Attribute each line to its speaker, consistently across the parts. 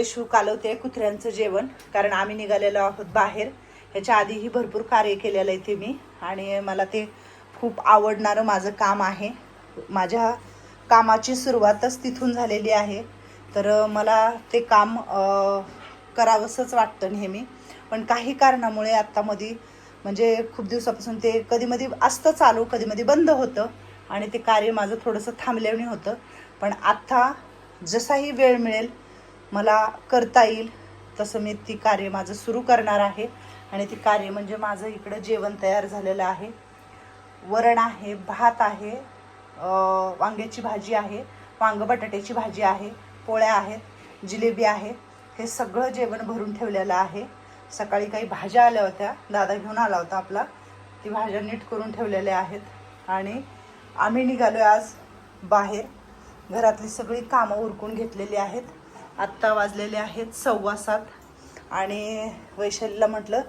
Speaker 1: वैशू कालवते कुत्र्यांचं जेवण कारण आम्ही निघालेलो आहोत बाहेर. ह्याच्या आधीही भरपूर कार्य केलेलं आहे ते मी आणि मला ते खूप आवडणारं माझं काम आहे. माझ्या कामाची सुरुवातच तिथून झालेली आहे. तर मला ते काम करावंसंच वाटतं नेहमी. पण काही कारणामुळे आत्ता मध्ये म्हणजे खूप दिवसापासून ते कधीमध्ये असतं चालू कधीमध्ये बंद होतं. आणि ते कार्य माझं थोडंसं थांबल्याने होतं. पण आत्ता जसाही वेळ मिळेल मला करता येईल तसं मी ती कार्य माझं सुरू करणार आहे. आणि ती कार्य म्हणजे माझं इकडं जेवण तयार झालेलं आहे. वरण आहे भात आहे वांग्याची भाजी आहे वांग बटाट्याची भाजी आहे पोळ्या आहेत जिलेबी आहे हे सगळं जेवण भरून ठेवलेलं आहे. सकाळी काही भाज्या आल्या होत्या दादा घेऊन आला होता आपला. ती भाज्या नीट करून ठेवलेल्या आहेत. आणि आम्ही निघालो आज बाहेर. घरातली सगळी कामं उरकून घेतलेली आहेत. आत्ता वाजलेले आहेत सव्वा सात. आणि वैशालीला म्हटलं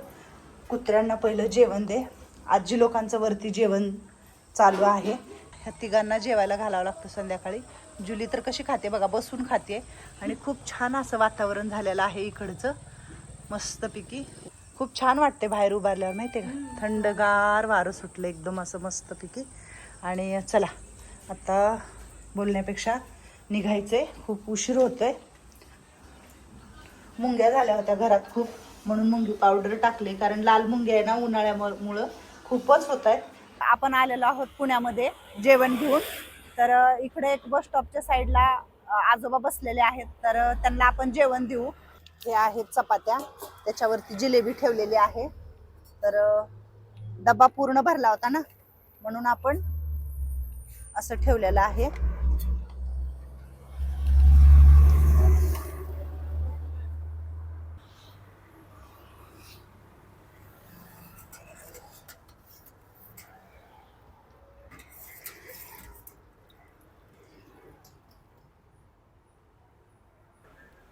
Speaker 1: कुत्र्यांना पहिलं जेवण दे. आजी लोकांचं वरती जेवण चालू आहे. ह्या तिघांना जेवायला घालावं लागतं संध्याकाळी. जुली तर कशी खाते बघा बसून खाते. आणि खूप छान असं वातावरण झालेलं आहे इकडचं. मस्तपैकी. खूप छान वाटते बाहेर उभारल्यावर माहिती आहे का? थंडगार वारं सुटलं एकदम असं मस्तपैकी. आणि चला आता बोलण्यापेक्षा निघायचं आहे खूप उशीर होतो आहे मुंग्या झाल्या होत्या घरात खूप म्हणून मुंगी पावडर टाकले. कारण लाल मुंग्या आहे ना उन्हाळ्यामुळं खूपच होत आहेत. आपण आलेलो आहोत पुण्यामध्ये जेवण घेऊन. तर इकडे एक बस स्टॉपच्या साईडला आजोबा बसलेले आहेत. तर त्यांना आपण जेवण देऊ. हे आहेत चपात्या. त्याच्यावरती जिलेबी ठेवलेली आहे. तर डबा पूर्ण भरला होता ना? म्हणून आपण असं ठेवलेलं आहे.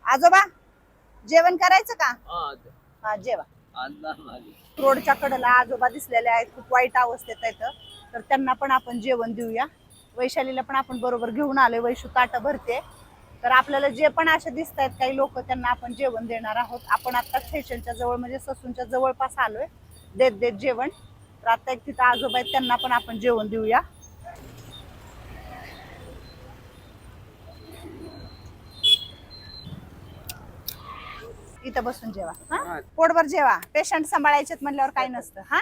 Speaker 1: आजोबा जेवण करायचं का? हा जेवा. रोडच्या कडेला आजोबा दिसलेले आहेत खूप वाईट अवस्थेत आहेत. तर त्यांना पण आपण जेवण देऊया. वैशालीला पण आपण बरोबर घेऊन आलोय वैशू ताट भरते. तर आपल्याला जे पण असे दिसत आहेत काही लोक त्यांना आपण जेवण देणार आहोत. आपण आता स्टेशनच्या जवळ म्हणजे ससूनच्या जवळपास आलोय. देत देत जेवण. तर आता एक तिथं आजोबा आहेत त्यांना पण आपण जेवण देऊया. इथं बसून जेवा. हा? पोटभर जेवा. पेशंट सांभाळायचेत म्हणल्यावर काही नसतं हा?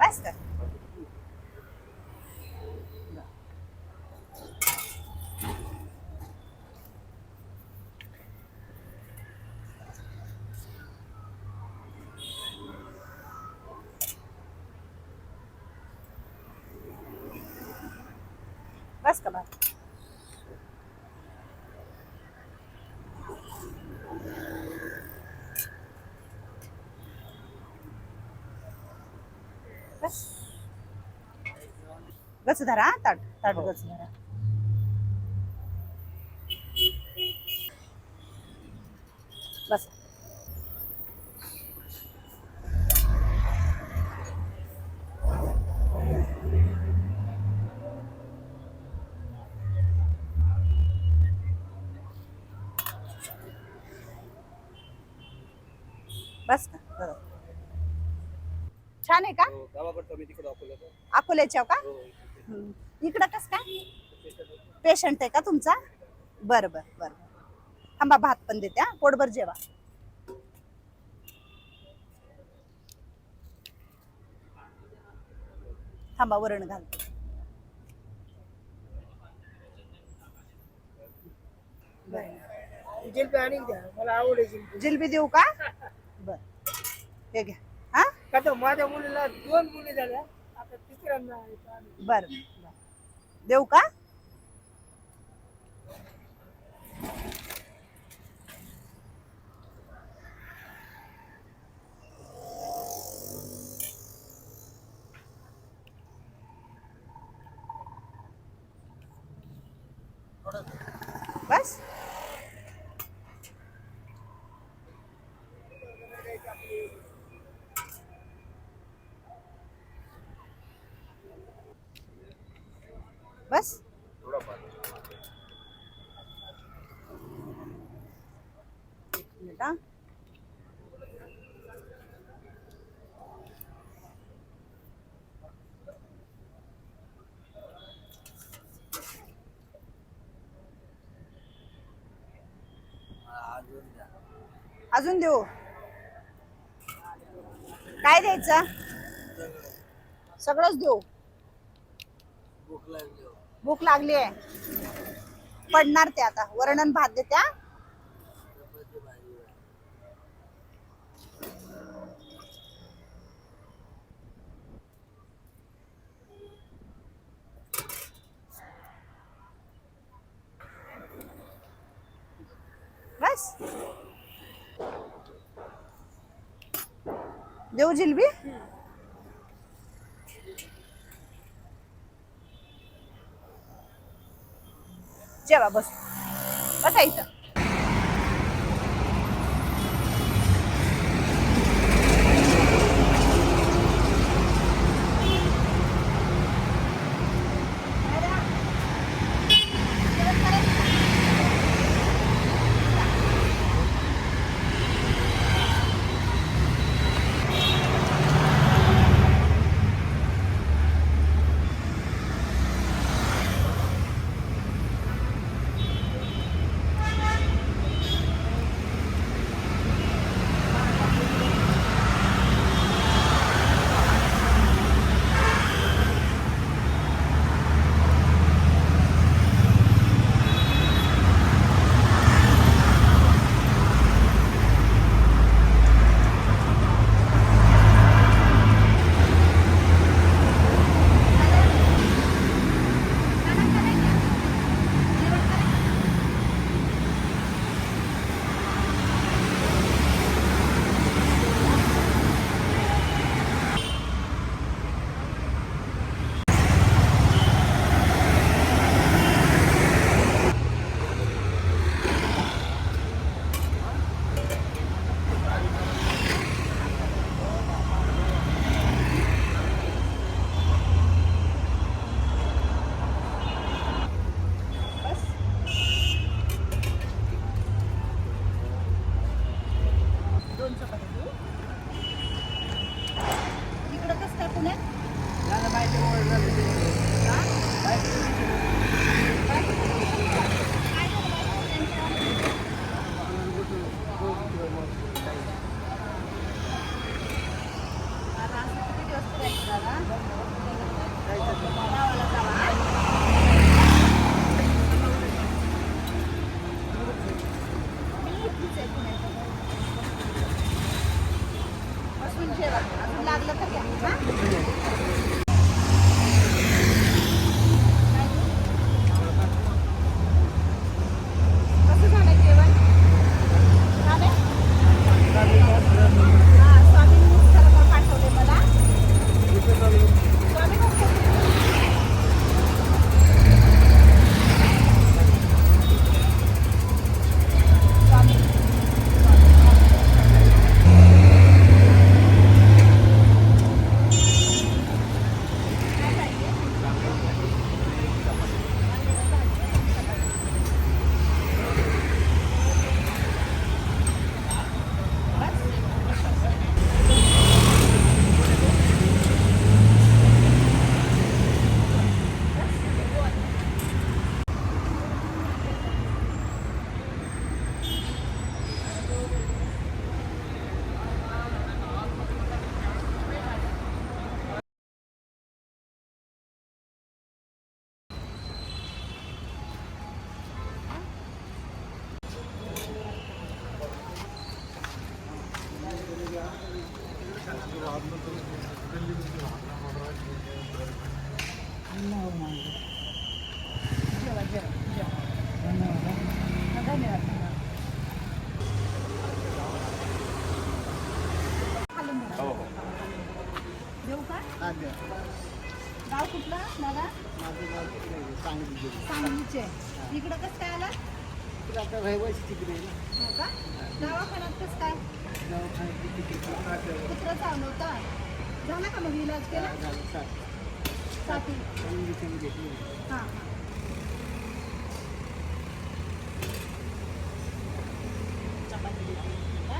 Speaker 1: बस कर बस का बस. बस गच धरा हा, ताट ताट गच धरा. बस. बस का. छान आहे का?
Speaker 2: अकोल्याचा
Speaker 1: अकोल्याच्या का?
Speaker 2: हो.
Speaker 1: हम्म. इकडं कस काय? पेशंट आहे का तुमचा? बर बर बर. थांबा भात पण देते हा. पोटभर जेवा. थांबा वरण घाल.
Speaker 3: जिलबी आणि द्या. मला आवडेल जिलबी
Speaker 1: देऊ का? बर. हे घ्या. हा?
Speaker 3: का माझ्या मुलीला दोन मुली झाल्या. आता तिसऱ्यांदा आहे का आणि
Speaker 1: बर बर. देऊ का बस बस. अजून देऊ. काय द्यायचं? सगळंच देऊ. भूक लागली आहे. पडणार ते आता. वर्णन भात देत्या बस. देऊ जिलबी? जेवा बस बसायचं अजून जेवा अजून लागलं तर घ्या हा? कसं झालं जेवण झालं? हा, स्वामींनी सर्व पाठवले मला स्वामी भक्त. स्वामी काय पाहिजे जेवा जेवा जेवा धन्यवाद धन्यवाद खालून बघा. देऊ गाव कुठलं? दादा? सांगलीचे. इकडं कसं काय आला हो का? दवाखान्यात कसं काय? कुत्रं चावलं होतं झाला का मग इलाज केला? साठी
Speaker 4: इंजेक्शन घेतली
Speaker 1: हां हां चपाती देते का?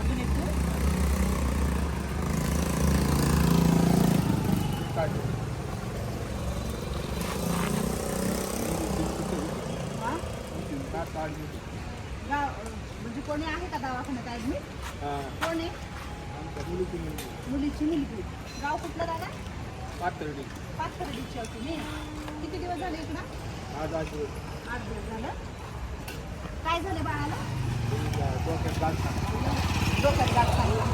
Speaker 1: अजून एक देऊ? हां? गाव म्हणजे कोणी आहे का दवाखान्यात ॲडमिट कोण आहे? मुलीची मुलगी. गाव कुठलं दादा? पाच खरेदीची होती मी किती दिवस झाले इकडं?
Speaker 4: आज आज
Speaker 1: आठ दिवस झालं. काय झालं बाळाला?
Speaker 4: डोक्यात
Speaker 1: डोक्यात गाठ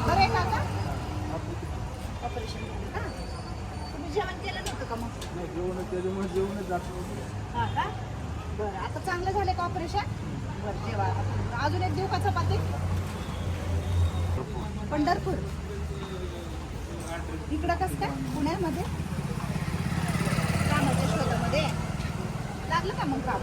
Speaker 1: बरं आहे आता ऑपरेशन झालं का? तुम्ही जेवण केलं नव्हतं का मग?
Speaker 4: नाही जेवण जेवणच जात
Speaker 1: हा का? बरं आता चांगलं झालं का ऑपरेशन बरं जेवा अजून एक देऊ का चपाती? पंढरपूर. इकडं कसं काय? पुण्यामध्ये? कामाच्या शोधामध्ये. लागलं का मग काम?